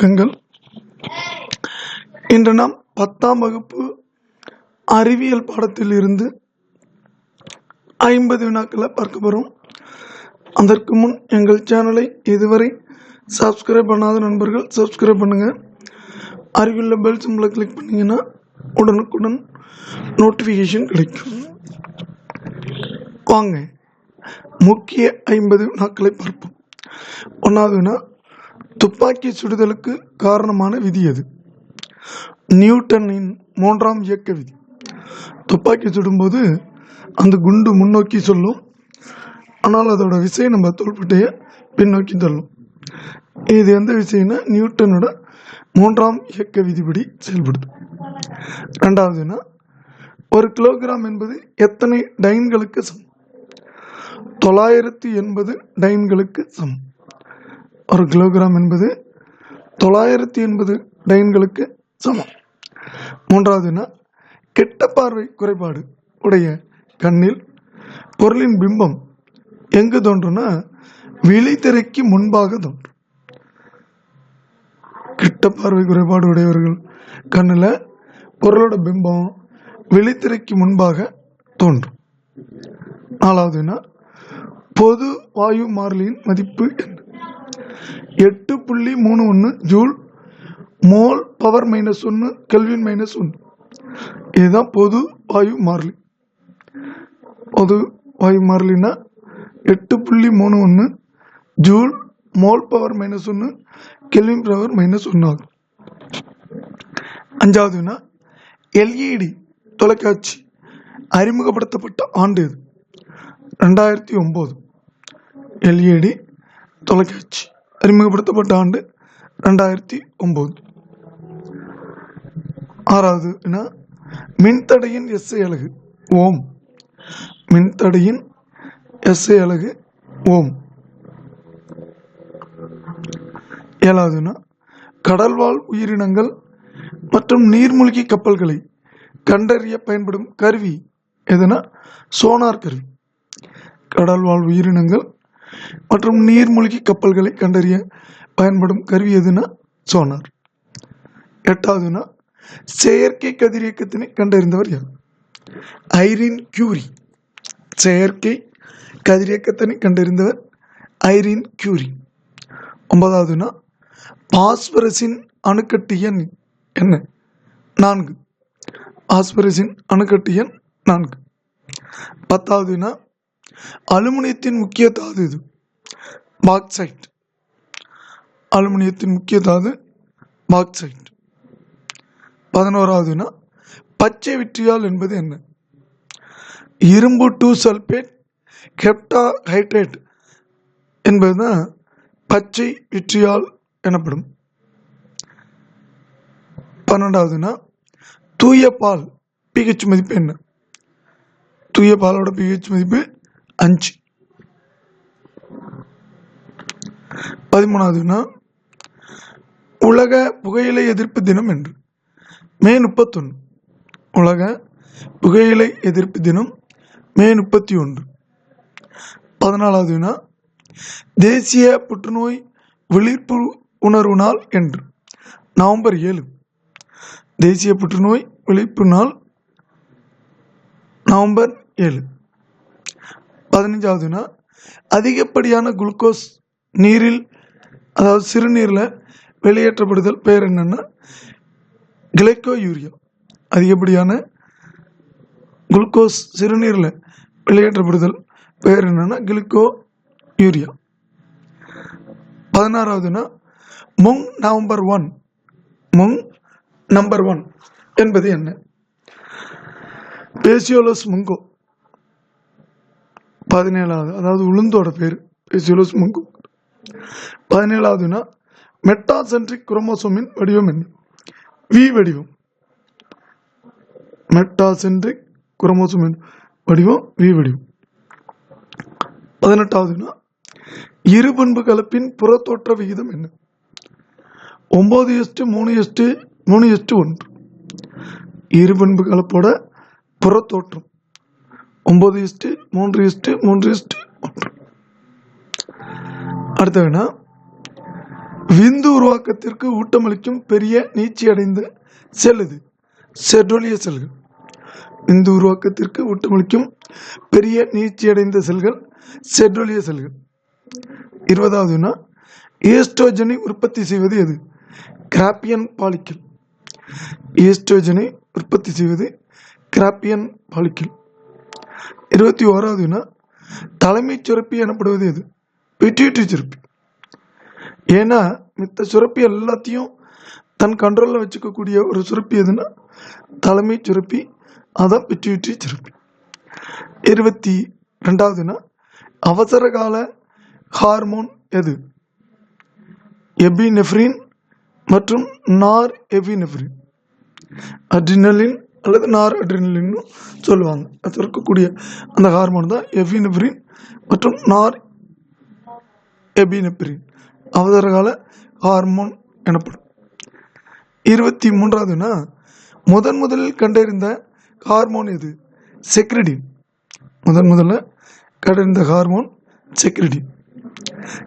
வணக்கங்கள் இன்று நாம் பத்தாம் வகுப்பு அறிவியல் பாடத்தில் இருந்து ஐம்பது வினாக்களை பார்க்க போகிறோம் அதற்கு முன் எங்கள் சேனலை இதுவரை சப்ஸ்கிரைப் பண்ணாத நண்பர்கள் சப்ஸ்கிரைப் பண்ணுங்கள் அறிவியல் பெல் சிம்பிளை கிளிக் பண்ணிங்கன்னா உடனுக்குடன் நோட்டிஃபிகேஷன் கிடைக்கும். வாங்க முக்கிய ஐம்பது வினாக்களை பார்ப்போம். ஒன்றாவது வினா துப்பாக்கி சுடுதலுக்கு காரணமான விதி எது நியூட்டனின் மூன்றாம் இயக்க விதி. துப்பாக்கி சுடும்போது அந்த குண்டு முன்னோக்கி சொல்லும். ஆனால் அதோட விசை நம்ம தோள்பட்டையை பின்னோக்கி தள்ளும். இது எந்த விசைனா நியூட்டனோட மூன்றாம் இயக்க விதிப்படி செயல்படுது ரெண்டாவதுன்னா ஒரு கிலோகிராம் என்பது எத்தனை டைன்களுக்கு சமம்? தொள்ளாயிரத்தி எண்பது டைன்களுக்கு சமம். ஒரு கிலோகிராம் என்பது தொள்ளாயிரத்தி எண்பது டைன்களுக்கு சமம். மூன்றாவதுனா கெட்ட பார்வை குறைபாடு உடைய கண்ணில் பொருளின் பிம்பம் எங்கு தோன்றும்னா விழித்திரைக்கு முன்பாக தோன்றும். கெட்ட பார்வை குறைபாடு உடையவர்கள் கண்ணில் பொருளோட பிம்பம் விழித்திரைக்கு முன்பாக தோன்றும். நாலாவதுனா பொது வாயு மாறிலியின் மதிப்பு என்ன? எட்டு புள்ளி மூணு ஒன்று ஜூல். மோல் பவர் மைனஸ் ஒன்று கெல்வின் மைனஸ் ஒன்று இதுதான் பொது வாயு மாறிலி. பொது வாயு மாறிலினா எட்டு புள்ளி மூணு ஒன்று ஜூல் மோல் பவர் மைனஸ் ஒன்று கெல்வின் பவர் மைனஸ் ஒன்று ஆகும். அஞ்சாவதுனா எல்இடி தொலைக்காட்சி அறிமுகப்படுத்தப்பட்ட ஆண்டு இது. ரெண்டாயிரத்தி ஒம்பது எல்இடி தொலைக்காட்சி. அறிமுகப்படுத்தப்பட்ட ஆண்டு ரெண்டாயிரத்தி ஒம்பது. ஆறாவது வினா மின்தடையின் எஸ்ஐ அலகு ஓம். மின்தடையின் எஸ்ஐ அலகு ஓம். ஏழாவதுனா கடல்வாழ் உயிரினங்கள் மற்றும் நீர்மூழ்கி கப்பல்களை கண்டறிய பயன்படும் கருவி எதுனா சோனார் கருவி. கடல்வாழ் உயிரினங்கள் மற்றும் நீர்மூழ்கி கப்பல்களை கண்டறிய பயன்படும் கருவி எதுனா சோனார். எட்டாவதுனா செயற்கை கதிரியக்கத்தினை கண்டறிந்தவர் யார்? Irene Curie. செயற்கை கதிரியக்கத்தினை கண்டறிந்தவர் ஐரின் கியூரி. ஒன்பதாவதுனா பாஸ்பரஸின் அணுக்கட்டு எண் என்ன? நான்கு. பாஸ்பரஸின் அணுக்கட்டு எண் நான்கு. பத்தாவதுனா அலுமினியத்தின் முக்கிய தாது இது. பாக்சைட் அலுமினியத்தின் முக்கிய தாது பாக்சைட் பதினோராவதுனா பச்சை விட்ரியால் என்பது என்ன? இரும்பு டூ சல்பேட் கெப்டா ஹைட்ரேட் என்பதுதான் பச்சை விட்ரியால் எனப்படும். பன்னெண்டாவதுனா தூய பால் பிஹெச் மதிப்பு என்ன? தூய பாலோட பிஹெச் மதிப்பு அஞ்சு. பதிமூணாவதுனா உலக புகையிலை எதிர்ப்பு தினம் என்று. மே முப்பத்தொன்று உலக புகையிலை எதிர்ப்பு தினம் மே முப்பத்தி ஒன்று பதினாலாவதுனா தேசிய புற்றுநோய் விழிப்பு உணர்வு நாள் என்று. நவம்பர் ஏழு. தேசிய புற்றுநோய் விழிப்பு நாள் நவம்பர் ஏழு. பதினஞ்சாவதுனா அதிகப்படியான குளுக்கோஸ் நீரில் அதாவது சிறுநீரில் வெளியேற்றப்படுதல் பேர் என்னென்னா கிளைக்கோ யூரியா அதிகப்படியான குளுக்கோஸ் சிறுநீரில் வெளியேற்றப்படுதல் பேர் என்னென்னா கிளுக்கோ urea பதினாறாவதுனா mung November one. Mung number one என்பது என்ன? பேசியோலஸ் முங்கோ. பதினேழாவது அதாவது உளுந்தோட பேர் பேசியோலஸ் முங்கு. பதினேழாவதுனா மெட்டாசென்ட்ரிக் குரோமோசோமின் வடிவம் என்ன? வி வடிவம். மெட்டாசென்ட்ரிக் குரோமோசோமின் வடிவம் வி வடிவம். பதினெட்டாவதுனா இருபண்பு கலப்பின் புறத்தோற்ற விகிதம் என்ன? ஒம்பது எஸ்டு மூணு எஸ்டு மூணு எஸ்டு ஒன்று. இருபண்பு கலப்போட புறத்தோற்றம். ஒம்பது இஸ்ட்டு மூன்று இஸ்ட்டு மூன்று இஸ்ட்டு ஒன்று அடுத்த வினா விந்து உருவாக்கத்திற்கு ஊட்டமளிக்கும் பெரிய நீச்சி அடைந்த செல் இது செட்ரோலிய செல்கள். விந்து உருவாக்கத்திற்கு ஊட்டமளிக்கும் பெரிய நீச்சி அடைந்த செல்கள் செட்ரோலிய செல்கள். இருபதாவதுனா ஈஸ்ட்ரோஜனை உற்பத்தி செய்வது எது? கிராப்பியன் பாலிக்கல். ஈஸ்ட்ரோஜனை உற்பத்தி செய்வது கிராப்பியன் பாலிக்கல். இருபத்தி ஓராவதுனா தலைமைச் சுரப்பி எனப்படுவது எது? பிட்யூட்டரி சுரப்பி ஏன்னா மித்த சுரப்பி எல்லாத்தையும் தன் கண்ட்ரோலில் வச்சுக்கக்கூடிய ஒரு சுரப்பி எதுனா தலைமை சுரப்பி அதான் பிட்யூட்டரி சுரப்பி இருபத்தி ரெண்டாவதுனா அவசர கால ஹார்மோன் எது? எபினெஃப்ரின் மற்றும் நார் எபினெஃப்ரின் அட்ரினலின் அல்லது நார் அட்ரினலின்னு சொல்லுவாங்க. அது இருக்கக்கூடிய அந்த ஹார்மோன் தான் எபினெஃப்ரின் மற்றும் நார் எபினெப்ரின் அவசரகால ஹார்மோன் எனப்படும். இருபத்தி மூன்றாவதுனா முதன் முதலில் கண்டறிந்த ஹார்மோன் எது? செக்ரிடின் முதன் முதல்ல கண்டறிந்த ஹார்மோன் செக்ரிடின்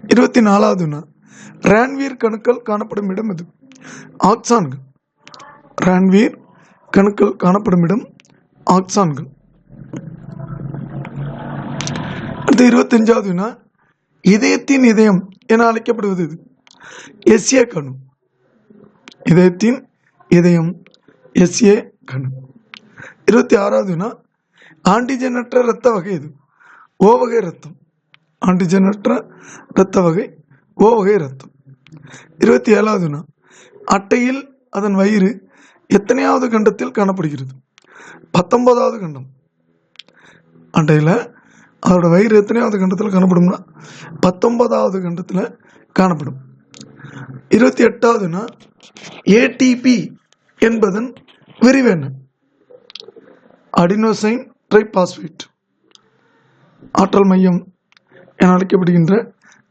இருபத்தி நாலாவதுனா ரான்வீர் கணுக்கள் காணப்படும் இடம் எது? ஆக்சான்கள் ரான்வீர் கணுக்கள் காணப்படும் இடம் ஆக்சான்கள். அடுத்து இருபத்தஞ்சாவதுனா இதயத்தின் இதயம் என அழைக்கப்படுவது இது. எஸ்ஏ கணு. இதயத்தின் இதயம் எஸ்ஏ கணு. இருபத்தி ஆறாவது ஆண்டிஜெனற்ற இரத்த வகை இது. ஓ வகை ரத்தம் ஆண்டிஜெனற்ற இரத்த வகை ஓ வகை ரத்தம் இருபத்தி ஏழாவது அட்டையில் அதன் வயிறு எத்தனையாவது கண்டத்தில் காணப்படுகிறது. பத்தொன்பதாவது கண்டம். அண்டையில் அதோட வயிறு எத்தனையாவது கண்டத்தில் காணப்படும்னா பத்தொன்பதாவது கண்டத்தில் காணப்படும். இருபத்தி எட்டாவதுனா ஏடிபி என்பதன் விரிவு என்ன? Adenosine triphosphate. ஆற்றல் மையம் என அழைக்கப்படுகின்ற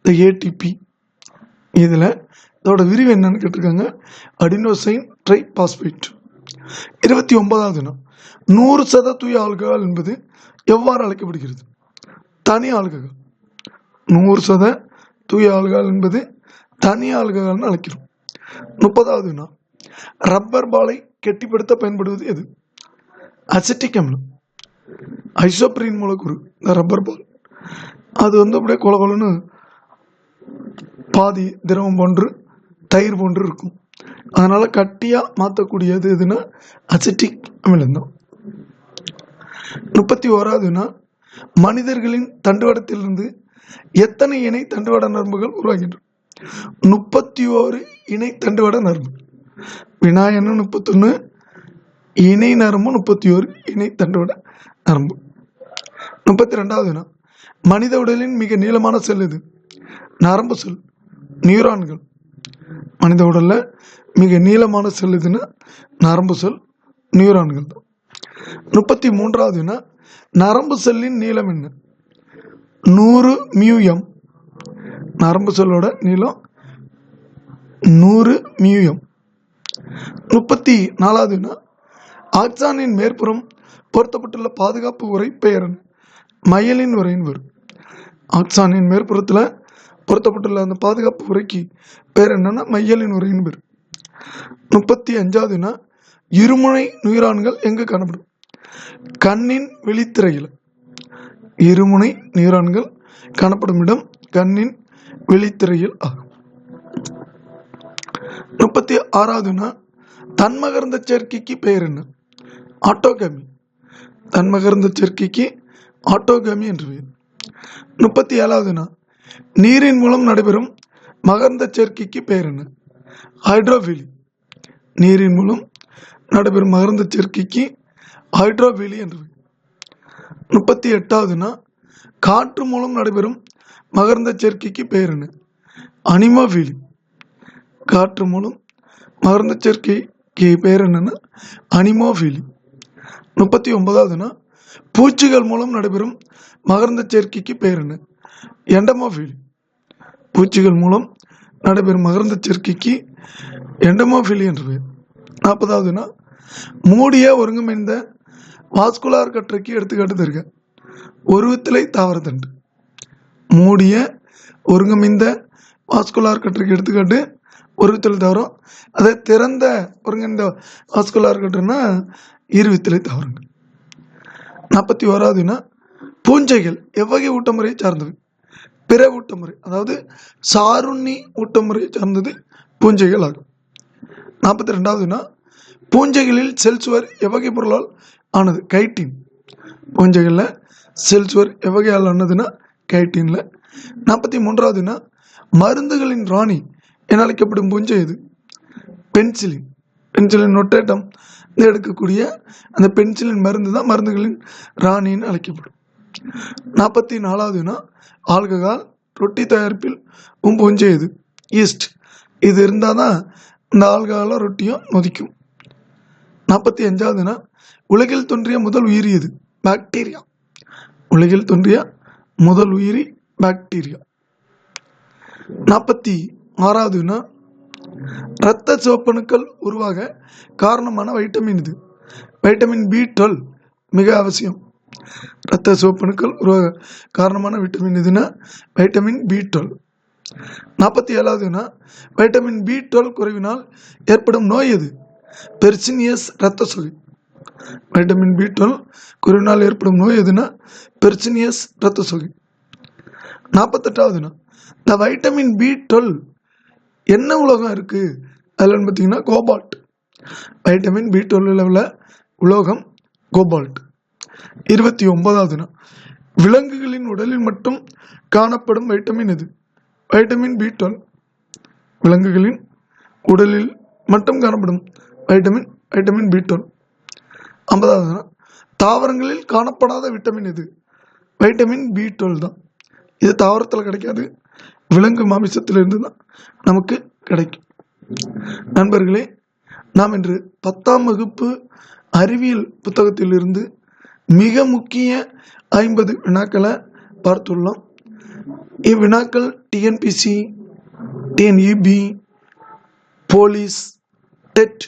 இந்த ஏடிபி இதில் இதோட விரிவு என்னன்னு கேட்டிருக்காங்க. அடினோசைன் ட்ரைபாஸ்பேட் இருபத்தி ஒன்பதாவது நாள் நூறு சத தூய ஆல்கஹால் என்பது எவ்வாறு அழைக்கப்படுகிறது? தனி ஆல்கஹால் நூறு சத தூய ஆல்கஹால் என்பது தனி ஆல்கஹால்னு அழைக்கிறோம். முப்பதாவது நாள் ரப்பர் பாலை கெட்டிப்படுத்த பயன்படுவது எது? அசிட்டிக் அமிலம். ஐசோப்ரின் மூலக்கூறு இந்த ரப்பர் பால். அது வந்து அப்படியே கொல கொலன்னு பாதி திரவம் போன்று தயிர் போன்று இருக்கும். அதனால் கட்டியாக மாற்றக்கூடியது எதுன்னா அசிட்டிக் அமிலம் தான். முப்பத்தி ஓராவதுனா மனிதர்களின் தண்டுவடத்திலிருந்து எத்தனை இணை தண்டுவட நரம்புகள் உருவாகின்றன முப்பத்தி ஓரு இணை தண்டுவட நரம்பு. வினாயன்னு முப்பத்தொன்று இணை நரம்பு முப்பத்தி ஓரு இணை தண்டுவட நரம்பு. முப்பத்தி ரெண்டாவது வினா மனித உடலின் மிக நீளமான செல் இது நரம்பு செல் நியூரான்கள். மனித உடலில் மிக நீளமான செல் எதுன்னா நரம்பு செல் நியூரான்கள் தான். முப்பத்தி மூன்றாவதுன்னா நரம்பு செல்லின் நீளம் என்ன? நூறு மியூஎம். நரம்பு செல்லோட நீளம் நூறு மியூஎம். முப்பத்தி நாலாவது ஆக்சானின் மேற்புறம் பொருத்தப்பட்டுள்ள பாதுகாப்பு உரை பெயர் என்ன? மயலின் உரைன்னு வரும். ஆக்சானின் மேற்புறத்தில் பொருத்தப்பட்டுள்ள அந்த பாதுகாப்பு உரைக்கு பேர் என்னன்னா மையலின் உரையின் பேர் முப்பத்தி அஞ்சாவதுனா இருமுனை நியூரான்கள் எங்கு காணப்படும்? கண்ணின் வெளித்திரையில். இருமுனை நியூரான்கள் காணப்படும் இடம் கண்ணின் வெளித்திரையில் ஆகும். முப்பத்தி ஆறாவதுனா தன்மகர்ந்த சேர்க்கைக்கு பெயர் என்ன? ஆட்டோகமி. தன்மகர்ந்த சேர்க்கைக்கு ஆட்டோகமி என்று பெயர். முப்பத்தி ஏழாவதுனா நீரின் மூலம் நடைபெறும் மகர்ந்த சேர்க்கைக்கு பெயர் என்ன? ஹைட்ரோஃபிலி நீரின் மூலம் நடைபெறும் மகர்ந்த சேர்க்கைக்கு ஹைட்ரோஃபிலி என்று முப்பத்தி எட்டாவதுனா காற்று மூலம் நடைபெறும் மகர்ந்த சேர்க்கைக்கு பெயர் என்ன? அனிமோஃபிலி காற்று மூலம் மகர்ந்த சேர்க்கைக்கு பெயர் என்னன்னா அனிமோஃபீலி முப்பத்தி ஒன்பதாவதுனா பூச்சிகள் மூலம் நடைபெறும் மகர்ந்த சேர்க்கைக்கு பெயர் என்ன? எண்டமோஃபிலி பூச்சிகள் மூலம் நடைபெறும் மகர்ந்த சேர்க்கைக்கு எண்டமோஃபிலி என்று பெயர். நாற்பதாவதுனா மூடிய ஒருங்கமைந்த வாஸ்குலார் கற்றைக்கு எடுத்துக்காட்டு தருக. ஒருவித்திலை தாவரத்தண்டு மூடிய ஒருங்கமைந்த வாஸ்குலார் கற்றைக்கு எடுத்துக்காட்டு ஒரு வித்தலை தாவரம் அதே திறந்த ஒருங்கிணைந்த வாஸ்குலார் கற்றுனா இரு வித்தலை தாவரங்கள். நாற்பத்தி ஓராவதுன்னா பூஞ்சைகள் எவ்வகை ஊட்டமுறையை சார்ந்தவை? பிற ஊட்டமுறை அதாவது சாருண்ணி ஊட்டமுறையை சார்ந்தது பூஞ்சைகள் ஆகும். நாற்பத்தி ரெண்டாவதுன்னா பூஞ்சைகளில் செல் சுவர் எவ்வகை பொருளால் ஆனது? கைட்டின். பூஞ்சைகளில் செல் சுவர் எவ்வகையால் ஆனதுன்னா கைட்டினில். நாற்பத்தி மூன்றாவதுன்னா மருந்துகளின் ராணி என அழைக்கப்படும் பூஞ்சை எது? பென்சிலின். பென்சிலின் நொட்டேட்டம் எடுக்கக்கூடிய அந்த பென்சிலின் மருந்து தான் மருந்துகளின் ராணின்னு அழைக்கப்படும். நாற்பத்தி நாலாவதுனா ஆல்கஹால் ரொட்டி தயாரிப்பில் உம் இது ஈஸ்ட் இது இருந்தால் தான் இந்த ஆல்கஹாலும் ரொட்டியும் நொதிக்கும். நாற்பத்தி அஞ்சாவதுனா உலகில் தோன்றிய முதல் உயிரி இது பாக்டீரியா உலகில் தோன்றிய முதல் உயிரி பாக்டீரியா நாற்பத்தி ஆறாவதுனா இரத்த சிவப்பணுக்கள் உருவாக காரணமான வைட்டமின் இது. வைட்டமின் பி டுவெல் மிக அவசியம். இரத்த சிவப்பணுக்கள் உருவாக காரணமான விட்டமின் எதுனா? வைட்டமின் பி டுவெல் நாற்பத்தி ஏழாவதுனா வைட்டமின் பி டுவெல் குறைவினால் ஏற்படும் நோய் எது? பெர்சினியஸ் இரத்த சோகை. வைட்டமின் பி டுவெல் குறைவினால் ஏற்படும் நோய் எதுனா? பெர்சினியஸ் இரத்த சொலி நாற்பத்தெட்டாவதுனா இந்த வைட்டமின் பி டுவெல் என்ன உலோகம் இருக்குது அதில் பார்த்தீங்கன்னா கோபால்ட் வைட்டமின் பி டுவெல் உள்ள உலோகம் கோபால்ட் இருபத்தி ஒன்பதாவதுனா விலங்குகளின் உடலில் மட்டும் காணப்படும் வைட்டமின் இது வைட்டமின் பி டுவெல் விலங்குகளின் உடலில் மட்டும் காணப்படும் வைட்டமின் வைட்டமின் பி டுவெல் ஐம்பதாவதுனா தாவரங்களில் காணப்படாத விட்டமின் இது வைட்டமின் பி டுவெல் தான். இது தாவரத்தில் கிடைக்காது. விலங்கு மாமிசத்திலிருந்து தான் நமக்கு கிடைக்கும். நண்பர்களே நாம் இன்று பத்தாம் வகுப்பு அறிவியல் புத்தகத்திலிருந்து மிக முக்கிய ஐம்பது வினாக்களை பார்த்துள்ளோம். இவ்வினாக்கள் டிஎன்பிசி டிஎன்இபி போலீஸ் டெட்